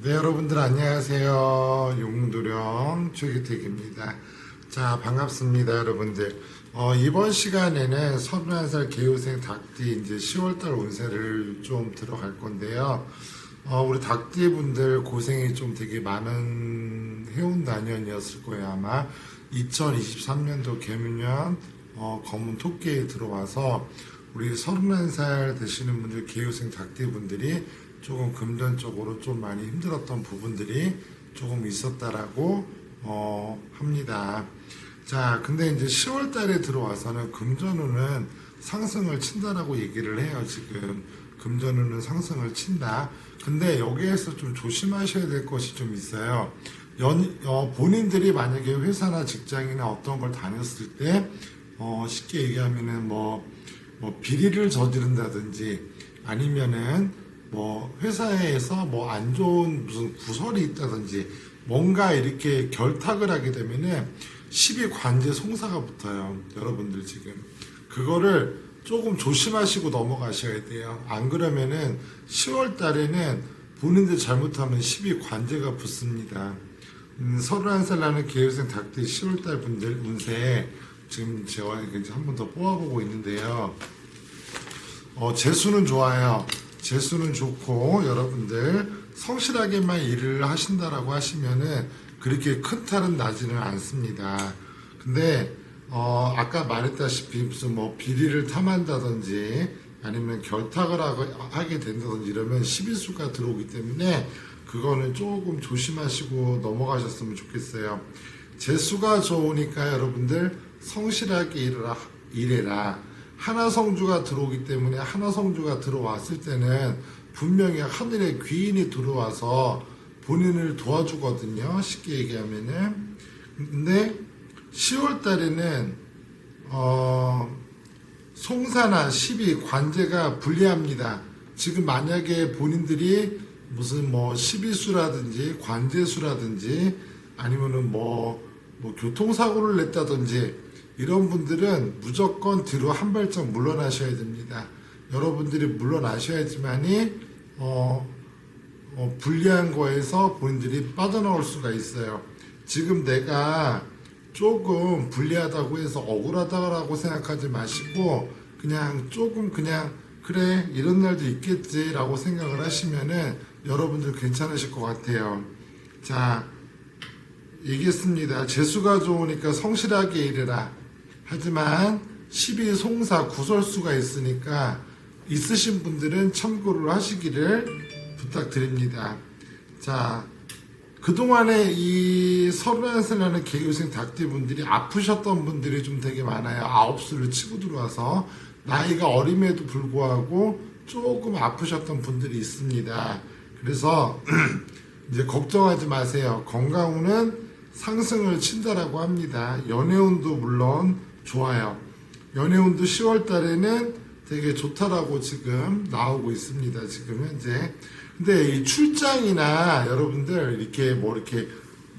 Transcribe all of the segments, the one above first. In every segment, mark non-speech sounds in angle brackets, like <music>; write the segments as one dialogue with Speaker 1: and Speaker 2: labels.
Speaker 1: 네, 여러분들 안녕하세요. 용두령 최기택입니다. 자, 반갑습니다, 여러분들. 어, 이번 시간에는 31살 개우생 닭띠 이제 10월달 운세를 좀 들어갈 건데요. 어, 우리 닭띠 분들 고생이 좀 되게 많은 해운 단연이었을 거예요, 아마. 2023년도 개묘년 어, 검은 토끼에 들어와서 우리 31살 되시는 분들 개우생 닭띠 분들이 조금 금전적으로 좀 많이 힘들었던 부분들이 조금 있었다라고 어, 합니다. 자, 근데 이제 10월 달에 들어와서는 금전운은 상승을 친다라고 얘기를 해요, 지금. 금전운은 상승을 친다. 근데 여기에서 좀 조심하셔야 될 것이 좀 있어요. 연, 어, 본인들이 만약에 회사나 직장이나 어떤 걸 다녔을 때, 어, 쉽게 얘기하면은 뭐, 뭐 비리를 저지른다든지 아니면은 뭐 회사에서 뭐 안 좋은 무슨 구설이 있다든지 뭔가 이렇게 결탁을 하게 되면은 10위 관제 송사가 붙어요. 여러분들 지금. 그거를 조금 조심하시고 넘어가셔야 돼요. 안 그러면은 10월 달에는 본인들 잘못하면 10위 관제가 붙습니다. 음, 31살 나는 계획생 닭띠 10월 달 분들 운세 지금 제가 이제 한번 더 뽑아보고 있는데요. 어, 재수는 좋아요. 재수는 좋고 여러분들 성실하게만 일을 하신다라고 하시면은 그렇게 큰 탈은 나지는 않습니다. 근데 어, 아까 말했다시피 무슨 뭐 비리를 탐한다든지 아니면 결탁을 하게 된다든지 이러면 시비수가 들어오기 때문에 그거는 조금 조심하시고 넘어가셨으면 좋겠어요. 재수가 좋으니까 여러분들 성실하게 하- 일해라. 하나 성주가 들어오기 때문에 하나 성주가 들어왔을 때는 분명히 하늘에 귀인이 들어와서 본인을 도와주거든요. 쉽게 얘기하면은. 근데 10월 달에는 어 송사나 시비 관제가 불리합니다. 지금 만약에 본인들이 무슨 뭐 시비수라든지 관제수라든지 아니면은 뭐, 뭐 교통사고를 냈다든지 이런 분들은 무조건 뒤로 한 발짝 물러나셔야 됩니다. 여러분들이 물러나셔야지만이 어, 어, 불리한 거에서 본인들이 빠져나올 수가 있어요. 지금 내가 조금 불리하다고 해서 억울하다라고 생각하지 마시고 그냥 조금 그냥 그래 이런 날도 있겠지라고 생각을 하시면은 여러분들 괜찮으실 것 같아요. 자 얘기했습니다. 재수가 좋으니까 성실하게 일해라. 하지만 12 송사 구설수가 있으니까 있으신 분들은 참고를 하시기를 부탁드립니다. 자, 그동안에 이 서른한살라는 개교생 닭띠분들이 아프셨던 분들이 좀 되게 많아요. 아홉 수를 치고 들어와서 나이가 어림에도 불구하고 조금 아프셨던 분들이 있습니다. 그래서 <clears throat> 이제 걱정하지 마세요. 건강운은 상승을 친다라고 합니다. 연애운도 물론 좋아요. 연애운도 10월 달에는 되게 좋다라고 지금 나오고 있습니다. 지금 현재. 근데 이 출장이나 여러분들 이렇게 뭐 이렇게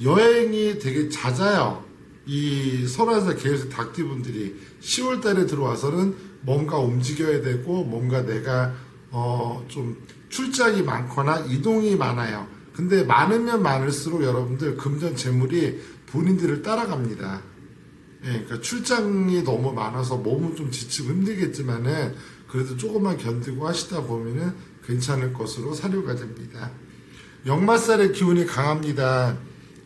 Speaker 1: 여행이 되게 잦아요. 이 설화사 계획 닭띠분들이 10월 달에 들어와서는 뭔가 움직여야 되고 뭔가 내가 어 좀 출장이 많거나 이동이 많아요. 근데 많으면 많을수록 여러분들 금전 재물이 본인들을 따라갑니다. 예, 그러니까 출장이 너무 많아서 몸은 좀 지치고 힘들겠지만은 그래도 조금만 견디고 하시다 보면은 괜찮을 것으로 사료가 됩니다. 역마살의 기운이 강합니다.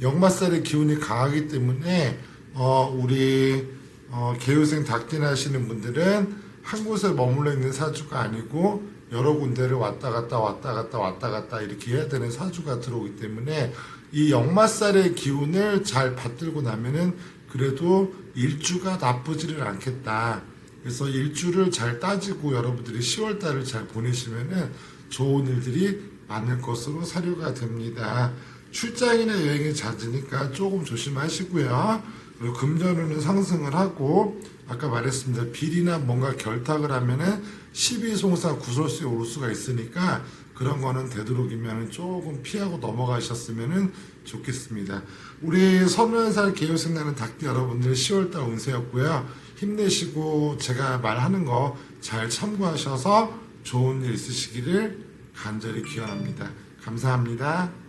Speaker 1: 역마살의 기운이 강하기 때문에 어, 우리 어, 개유생 닭띠나 하시는 분들은 한 곳에 머물러 있는 사주가 아니고 여러 군데를 왔다 갔다 왔다 갔다 왔다 갔다 이렇게 해야 되는 사주가 들어오기 때문에 이 역마살의 기운을 잘 받들고 나면은 그래도 일주가 나쁘지를 않겠다. 그래서 일주를 잘 따지고 여러분들이 10월 달을 잘 보내시면은 좋은 일들이 많을 것으로 사료가 됩니다. 출장이나 여행이 잦으니까 조금 조심하시고요. 금전운은 상승을 하고 아까 말했습니다. 비리나 뭔가 결탁을 하면은 12송사 구설수에 오를 수가 있으니까 그런 거는 되도록이면 조금 피하고 넘어가셨으면 좋겠습니다. 우리 서른살 개요생 나는 닭띠 여러분들 10월달 운세였고요. 힘내시고 제가 말하는 거 잘 참고하셔서 좋은 일 있으시기를 간절히 기원합니다. 감사합니다.